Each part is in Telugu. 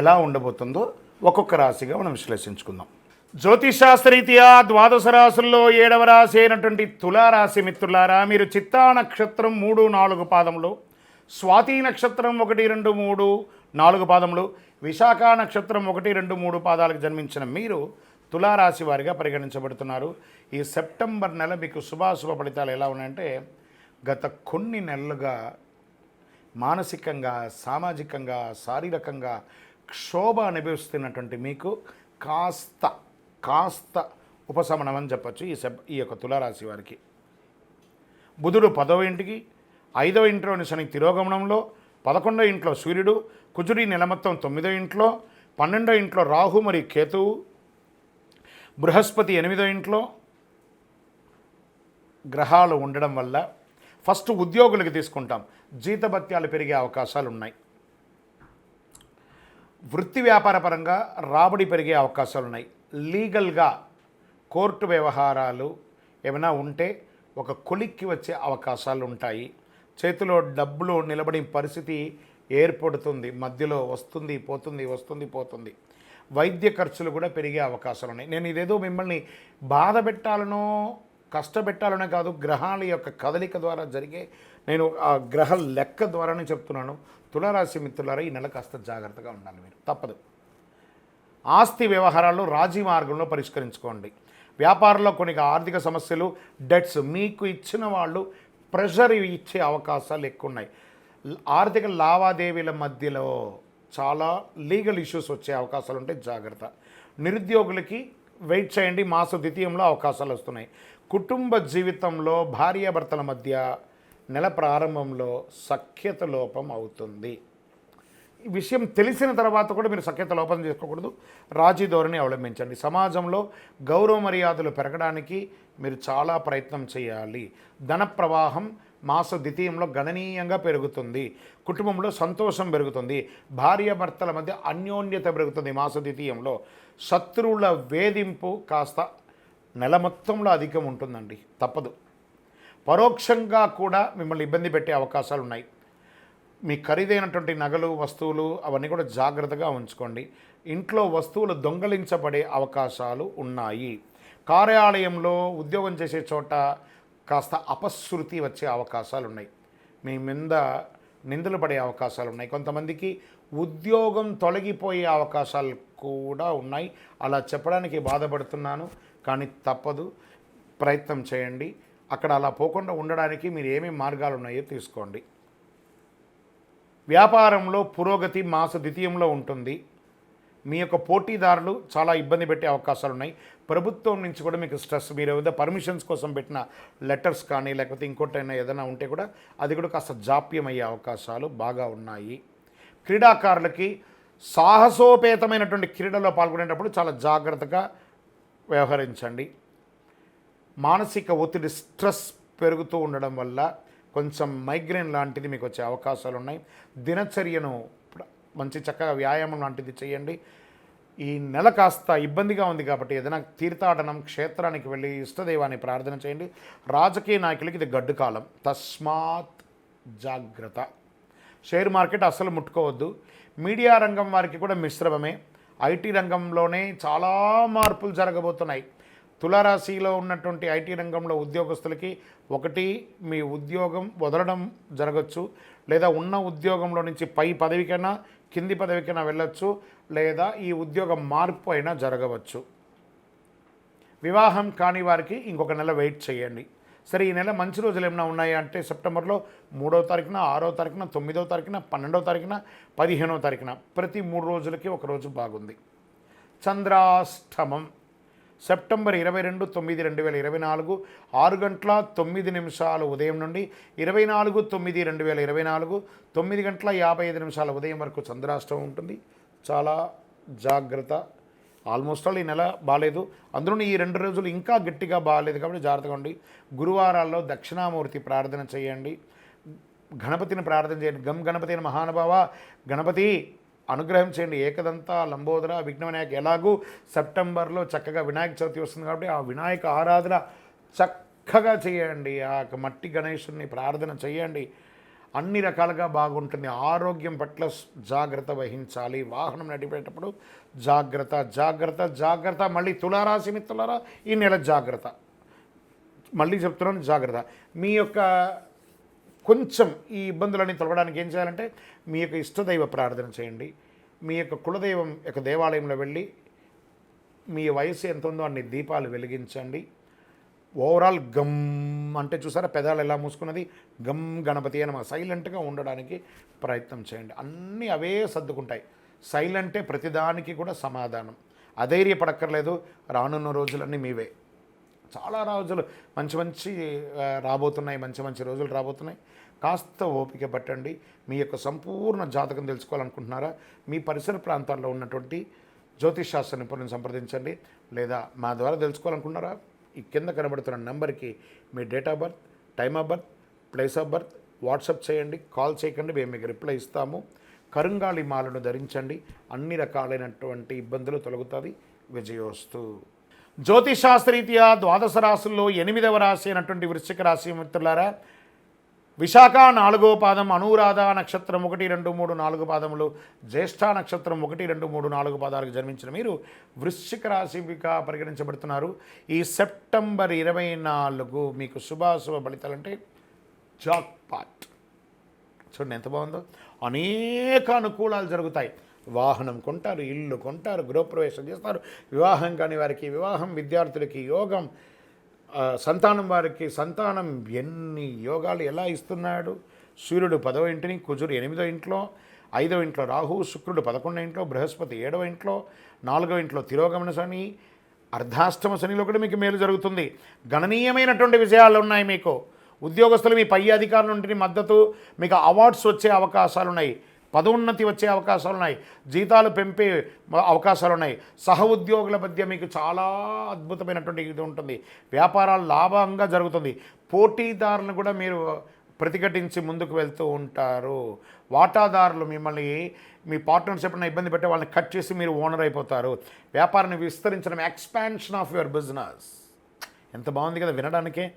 ఎలా ఉండబోతుందో ఒక్కొక్క రాశిగా మనం విశ్లేషించుకుందాం. జ్యోతిషాస్త్రరీత్యా ద్వాదశ రాశుల్లో ఏడవ రాశి అయినటువంటి తులారాశి మిత్రులారా మీరు చిత్తా నక్షత్రం మూడు నాలుగు పాదములు స్వాతి నక్షత్రం ఒకటి రెండు మూడు నాలుగు పాదములు విశాఖ నక్షత్రం ఒకటి రెండు మూడు పాదాలకు జన్మించిన మీరు తులారాశి వారిగా పరిగణించబడుతున్నారు. ఈ సెప్టెంబర్ నెల మీకు శుభాశుభ ఫలితాలు ఎలా ఉన్నాయంటే గత కొన్ని నెలలుగా మానసికంగా సామాజికంగా శారీరకంగా క్షోభ అనుభవిస్తున్నటువంటి మీకు కాస్త కాస్త ఉపశమనం అని చెప్పచ్చు ఈ సెప్ ఈ యొక్క తులారాశి వారికి. బుధుడు పదవ ఇంటికి ఐదవ ఇంట్లోని శని తిరోగమనంలో పదకొండో ఇంట్లో సూర్యుడు కుజుడి నెల మొత్తం తొమ్మిదో ఇంట్లో పన్నెండో ఇంట్లో రాహు మరియు కేతువు బృహస్పతి ఎనిమిదో ఇంట్లో గ్రహాలు ఉండడం వల్ల ఫస్ట్ ఉద్యోగులకు తీసుకుంటాం. జీతభత్యాలు పెరిగే అవకాశాలు ఉన్నాయి వృత్తి వ్యాపారపరంగా రాబడి పెరిగే అవకాశాలు ఉన్నాయి లీగల్గా కోర్టు వ్యవహారాలు ఏమైనా ఉంటే ఒక కొలిక్కి వచ్చే అవకాశాలు ఉంటాయి చేతిలో డబ్బులు నిలబడి పరిస్థితి ఏర్పడుతుంది. మధ్యలో వస్తుంది పోతుంది వస్తుంది పోతుంది. వైద్య ఖర్చులు కూడా పెరిగే అవకాశాలు ఉన్నాయి నేను ఇదేదో మిమ్మల్ని బాధ పెట్టాలనో కష్టపెట్టాలనే కాదు గ్రహాల యొక్క కదలిక ద్వారా జరిగే నేను ఆ గ్రహ లెక్క ద్వారానే చెప్తున్నాను. తులారాశి మిత్రులారా ఈ నెల కాస్త జాగ్రత్తగా ఉండాలి మీరు. తప్పదు. ఆస్తి వ్యవహారాలు రాజీ మార్గంలో పరిష్కరించుకోండి. వ్యాపారంలో కొన్ని ఆర్థిక సమస్యలు డెట్స్ మీకు ఇచ్చిన వాళ్ళు ప్రెషర్ ఇచ్చే అవకాశాలు ఎక్కువ ఉన్నాయి ఆర్థిక లావాదేవీల మధ్యలో చాలా లీగల్ ఇష్యూస్ వచ్చే అవకాశాలు ఉంటాయి జాగ్రత్త. నిరుద్యోగులకి వెయిట్ చేయండి మాస ద్వితీయంలో అవకాశాలు వస్తున్నాయి. కుటుంబ జీవితంలో భార్యాభర్తల మధ్య నెల ప్రారంభంలో సఖ్యత లోపం అవుతుంది. ఈ విషయం తెలిసిన తర్వాత కూడా మీరు సఖ్యత లోపం చేసుకోకూడదు. రాజీ ధోరణి అవలంబించండి. సమాజంలో గౌరవ మర్యాదలు పెరగడానికి మీరు చాలా ప్రయత్నం చేయాలి. ధన ప్రవాహం మాస ద్వితీయంలో గణనీయంగా పెరుగుతుంది. కుటుంబంలో సంతోషం పెరుగుతుంది. భార్యాభర్తల మధ్య అన్యోన్యత పెరుగుతుంది మాస ద్వితీయంలో. శత్రువుల వేధింపు కాస్త నెల మొత్తంలో అధికం ఉంటుందండి. తప్పదు. పరోక్షంగా కూడా మిమ్మల్ని ఇబ్బంది పెట్టే అవకాశాలు ఉన్నాయి మీ ఖరీదైనటువంటి నగలు వస్తువులు అవన్నీ కూడా జాగ్రత్తగా ఉంచుకోండి. ఇంట్లో వస్తువులు దొంగలించబడే అవకాశాలు ఉన్నాయి. కార్యాలయంలో ఉద్యోగం చేసే చోట కాస్త అపశృతి వచ్చే అవకాశాలు ఉన్నాయి మీ మీద నిందలు పడే అవకాశాలు ఉన్నాయి కొంతమందికి ఉద్యోగం తొలగిపోయే అవకాశాలు కూడా ఉన్నాయి. అలా చెప్పడానికి బాధపడుతున్నాను కానీ తప్పదు. ప్రయత్నం చేయండి. అక్కడ అలా పోకుండా ఉండడానికి మీరు ఏమేమి మార్గాలు ఉన్నాయో తీసుకోండి. వ్యాపారంలో పురోగతి మాస ద్వితీయంలో ఉంటుంది. మీ యొక్క పోటీదారులు చాలా ఇబ్బంది పెట్టే అవకాశాలు ఉన్నాయి. ప్రభుత్వం నుంచి కూడా మీకు స్ట్రెస్ మీరు ఏదైనా పర్మిషన్స్ కోసం పెట్టిన లెటర్స్ కానీ లేకపోతే ఇంకోటైనా ఏదైనా ఉంటే కూడా అది కూడా కాస్త జాప్యం అయ్యే అవకాశాలు బాగా ఉన్నాయి. క్రీడాకారులకి సాహసోపేతమైనటువంటి క్రీడలో పాల్గొనేటప్పుడు చాలా జాగ్రత్తగా వ్యవహరించండి. మానసిక ఒత్తిడి స్ట్రెస్ పెరుగుతూ ఉండడం వల్ల కొంచెం మైగ్రేన్ లాంటిది మీకు వచ్చే అవకాశాలు ఉన్నాయి. దినచర్యను మంచి చక్కగా వ్యాయామం లాంటిది చేయండి. ఈ నెల కాస్త ఇబ్బందిగా ఉంది కాబట్టి ఏదైనా తీర్థాటనం క్షేత్రానికి వెళ్ళి ఇష్టదైవాన్ని ప్రార్థన చేయండి. రాజకీయ నాయకులకి ఇది గడ్డు కాలం. తస్మాత్ జాగ్రత్త. షేర్ మార్కెట్ అస్సలు ముట్టుకోవద్దు. మీడియా రంగం వారికి కూడా మిశ్రమమే. ఐటీ రంగంలోనే చాలా మార్పులు జరగబోతున్నాయి. తులారాశిలో ఉన్నటువంటి ఐటీ రంగంలో ఉద్యోగస్తులకి ఒకటి మీ ఉద్యోగం వదలడం జరగచ్చు లేదా ఉన్న ఉద్యోగంలో నుంచి పై పదవికైనా కింది పదవికైనా వెళ్ళొచ్చు లేదా ఈ ఉద్యోగం మార్పు అయినా జరగవచ్చు. వివాహం కాని వారికి ఇంకొక నెల వెయిట్ చేయండి. సరే ఈ నెల మంచి రోజులు ఏమైనా ఉన్నాయా అంటే సెప్టెంబర్లో మూడో తారీఖున ఆరో తారీఖున తొమ్మిదో తారీఖున పన్నెండో తారీఖున పదిహేనో తారీఖున ప్రతి మూడు రోజులకి ఒక రోజు బాగుంది. చంద్రాష్టమం. సెప్టెంబర్ ఇరవై రెండు తొమ్మిది రెండు వేల ఇరవై నాలుగు ఆరు గంటల తొమ్మిది నిమిషాలు ఉదయం నుండి ఇరవై నాలుగు తొమ్మిది రెండు వేల ఇరవై నాలుగు తొమ్మిది గంటల యాభై ఐదు నిమిషాల ఉదయం వరకు చంద్రాష్టమం ఉంటుంది. చాలా జాగ్రత్త. ఆల్మోస్ట్ ఆల్ ఈ నెల బాగాలేదు అందులో ఈ రెండు రోజులు ఇంకా గట్టిగా బాగాలేదు కాబట్టి జాగ్రత్తగా ఉండి గురువారాల్లో దక్షిణామూర్తి ప్రార్థన చేయండి. గణపతిని ప్రార్థన చేయండి. గమ్ గణపతి మహానుభావ గణపతి అనుగ్రహం చేయండి. ఏకదంతా లంబోదర విఘ్న వినాయక ఎలాగూ సెప్టెంబర్లో చక్కగా వినాయక చవితి వస్తుంది కాబట్టి ఆ వినాయక ఆరాధన చక్కగా చేయండి. ఆ యొక్క మట్టి గణేశుని ప్రార్థన చేయండి. అన్ని రకాలుగా బాగుంటుంది. ఆరోగ్యం పట్ల జాగ్రత్త వహించాలి. వాహనం నడిపేటప్పుడు జాగ్రత్త జాగ్రత్త జాగ్రత్త. మళ్ళీ తులారాశి మిత్రులారా ఈ నెల జాగ్రత్త. మళ్ళీ చెప్తున్నాను జాగ్రత్త. మీ యొక్క కొంచెం ఈ ఇబ్బందులన్నీ తొలగడానికి ఏం చేయాలంటే మీ యొక్క ఇష్టదైవ ప్రార్థన చేయండి. మీ యొక్క కులదైవం యొక్క దేవాలయంలో వెళ్ళి మీ వయసు ఎంత ఉందో అన్ని దీపాలు వెలిగించండి. ఓవరాల్ గమ్ అంటే చూసారా పెదాలు ఎలా మూసుకున్నది? గమ్ గణపతి అని సైలెంట్గా ఉండడానికి ప్రయత్నం చేయండి. అన్నీ అవే సర్దుకుంటాయి. సైలెంటే ప్రతిదానికి కూడా సమాధానం. అధైర్యపడక్కర్లేదు. రానున్న రోజులన్నీ మీవే. చాలా రోజులు మంచి మంచి రాబోతున్నాయి మంచి మంచి రోజులు రాబోతున్నాయి. కాస్త ఓపిక పట్టండి. మీ యొక్క సంపూర్ణ జాతకం తెలుసుకోవాలనుకుంటున్నారా? మీ పరిసర ప్రాంతాల్లో ఉన్నటువంటి జ్యోతిష్ శాస్త్ర నిపుణులను సంప్రదించండి. లేదా మా ద్వారా తెలుసుకోవాలనుకున్నారా ఈ కింద కనబడుతున్న నెంబర్కి మీ date of birth time of birth place of birth WhatsApp చేయండి కాల్ చేయకండి మేము మీకు రిప్లై ఇస్తాము. కరుంగాళి మాలను ధరించండి. అన్ని రకాలైనటువంటి ఇబ్బందులు తొలగుతుంది విజయోస్తు. జ్యోతిషాస్త్రీత్యా ద్వాదశ రాశుల్లో ఎనిమిదవ రాశి అయినటువంటి వృశ్చిక రాశి మిత్రులారా విశాఖ నాలుగో పాదం అనురాధ నక్షత్రం ఒకటి రెండు మూడు నాలుగు పాదములు జ్యేష్ఠ నక్షత్రం ఒకటి రెండు మూడు నాలుగు పాదాలకు జన్మించిన మీరు వృశ్చిక రాశిగా పరిగణించబడుతున్నారు. ఈ సెప్టెంబర్ ఇరవై నాలుగు మీకు శుభాశుభ ఫలితాలంటే జాక్ పాట్ చూడండి ఎంత బాగుందో. అనేక అనుకూలాలు జరుగుతాయి. వాహనం కొంటారు ఇల్లు కొంటారు గృహప్రవేశం చేస్తారు. వివాహం కాని వారికి వివాహం విద్యార్థులకి యోగం సంతానం వారికి సంతానం. ఎన్ని యోగాలు ఎలా ఇస్తున్నాడు? సూర్యుడు పదవ ఇంటిని కుజుడు ఎనిమిదో ఇంట్లో ఐదవ ఇంట్లో రాహు శుక్రుడు పదకొండో ఇంట్లో బృహస్పతి ఏడవ ఇంట్లో నాలుగవ ఇంట్లో తిరోగమన శని అర్ధాష్టమ శనిలో కూడా మీకు మేలు జరుగుతుంది. గణనీయమైనటువంటి విజయాలు ఉన్నాయి మీకు. ఉద్యోగస్తులు మీ పై అధికారుల నుండి మద్దతు మీకు అవార్డ్స్ వచ్చే అవకాశాలు ఉన్నాయి పదోన్నతి వచ్చే అవకాశాలు ఉన్నాయి జీతాలు పెంపే అవకాశాలు ఉన్నాయి సహ ఉద్యోగుల మధ్య మీకు చాలా అద్భుతమైనటువంటి ఇది ఉంటుంది. వ్యాపారాలు లాభంగా జరుగుతుంది. పోటీదారులను కూడా మీరు ప్రతిఘటించి ముందుకు వెళ్తూ ఉంటారు. వాటాదారులు మిమ్మల్ని మీ పార్ట్నర్షిప్ ఇబ్బంది పెట్టే వాళ్ళని కట్ చేసి మీరు ఓనర్ అయిపోతారు. వ్యాపారాన్ని విస్తరించడం ఎక్స్పాన్షన్ ఆఫ్ యువర్ బిజినెస్. ఎంత బాగుంది కదా వినడానికే.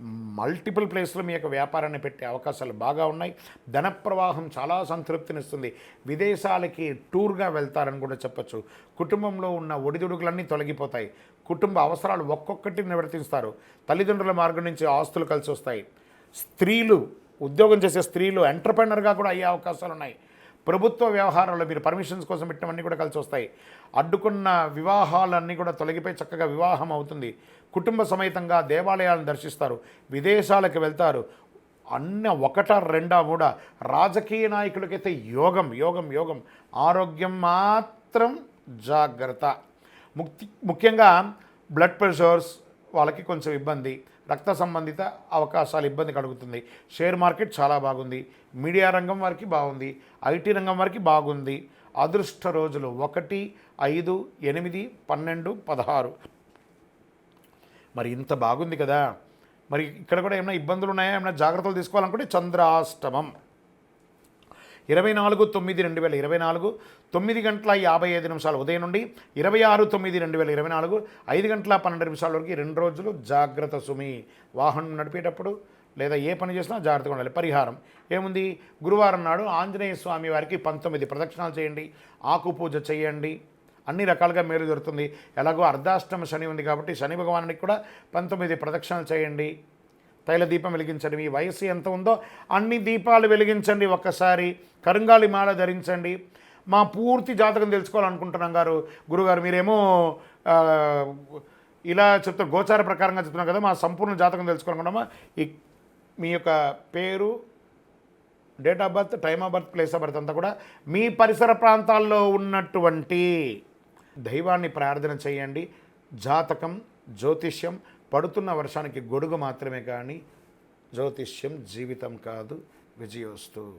మల్టిపుల్ ప్లేస్లో మీ యొక్క వ్యాపారాన్ని పెట్టే అవకాశాలు బాగా ఉన్నాయి. ధన ప్రవాహం చాలా సంతృప్తినిస్తుంది. విదేశాలకి టూర్గా వెళ్తారని కూడా చెప్పొచ్చు. కుటుంబంలో ఉన్న ఒడిదుడుకులన్నీ తొలగిపోతాయి. కుటుంబ అవసరాలు ఒక్కొక్కటి నివర్తిస్తారు. తల్లిదండ్రుల మార్గం నుంచి ఆస్తులు కలిసి వస్తాయి స్త్రీలు ఉద్యోగం చేసే స్త్రీలు ఎంటర్ప్రైనర్గా కూడా అయ్యే అవకాశాలు ఉన్నాయి ప్రభుత్వ వ్యవహారాల్లో మీరు పర్మిషన్స్ కోసం పెట్టినవన్నీ కూడా కలిసి వస్తాయి. అడ్డుకున్న వివాహాలన్నీ కూడా తొలగిపోయి చక్కగా వివాహం అవుతుంది. కుటుంబ సమేతంగా దేవాలయాలను దర్శిస్తారు. విదేశాలకు వెళ్తారు. అన్న ఒకట రెండా కూడా రాజకీయ నాయకులకైతే యోగం యోగం యోగం. ఆరోగ్యం మాత్రం జాగ్రత్త. ముక్తి ముఖ్యంగా బ్లడ్ ప్రెషర్స్ వాళ్ళకి కొంచెం ఇబ్బంది. రక్త సంబంధిత అవకాశాలు ఇబ్బంది కలుగుతుంది. షేర్ మార్కెట్ చాలా బాగుంది. మీడియా రంగం వారికి బాగుంది. ఐటీ రంగం వారికి బాగుంది. అదృష్ట రోజులు ఒకటి ఐదు ఎనిమిది పన్నెండు పదహారు. మరి ఇంత బాగుంది కదా. మరి ఇక్కడ కూడా ఏమైనా ఇబ్బందులు ఉన్నాయా? ఏమైనా జాగ్రత్తలు తీసుకోవాలనుకుంటే చంద్రాష్టమం. ఇరవై నాలుగు తొమ్మిది రెండు వేల ఇరవై నాలుగు తొమ్మిది గంటల యాభై ఐదు నిమిషాలు ఉదయం నుండి ఇరవై ఆరు తొమ్మిది రెండు వేల ఇరవై నాలుగు ఐదు గంటల పన్నెండు నిమిషాల వరకు రెండు రోజులు జాగ్రత్త సుమి. వాహనం నడిపేటప్పుడు లేదా ఏ పని చేసినా జాగ్రత్తగా ఉండాలి. పరిహారం. ఏముంది? గురువారం నాడు ఆంజనేయ స్వామి వారికి పంతొమ్మిది ప్రదక్షిణాలు చేయండి. ఆకు పూజ చేయండి. అన్ని రకాలుగా మేలు దొరుకుతుంది. ఎలాగో అర్ధాష్టమ శని ఉంది కాబట్టి శని భగవానుడికి కూడా పంతొమ్మిది ప్రదక్షిణలు చేయండి. తైల దీపం వెలిగించండి. మీ వయసు ఎంత ఉందో అన్ని దీపాలు వెలిగించండి. ఒక్కసారి కరుంగాలి మాల ధరించండి. మా పూర్తి జాతకం తెలుసుకోవాలనుకుంటున్నాం గారు. గురుగారు మీరేమో ఇలా చెప్తారు గోచార ప్రకారంగా చెప్తున్నాం కదా మా సంపూర్ణ జాతకం తెలుసుకోవాలనుకుంటామా ఈ మీ యొక్క పేరు date of birth time of birth place of birth అంతా కూడా మీ పరిసర ప్రాంతాల్లో ఉన్నటువంటి దైవాన్ని ప్రార్థన చేయండి. జాతకం జ్యోతిష్యం పడుతున్న వర్షానికి గొడుగు మాత్రమే కానీ జ్యోతిష్యం జీవితం కాదు. విజయోస్తు.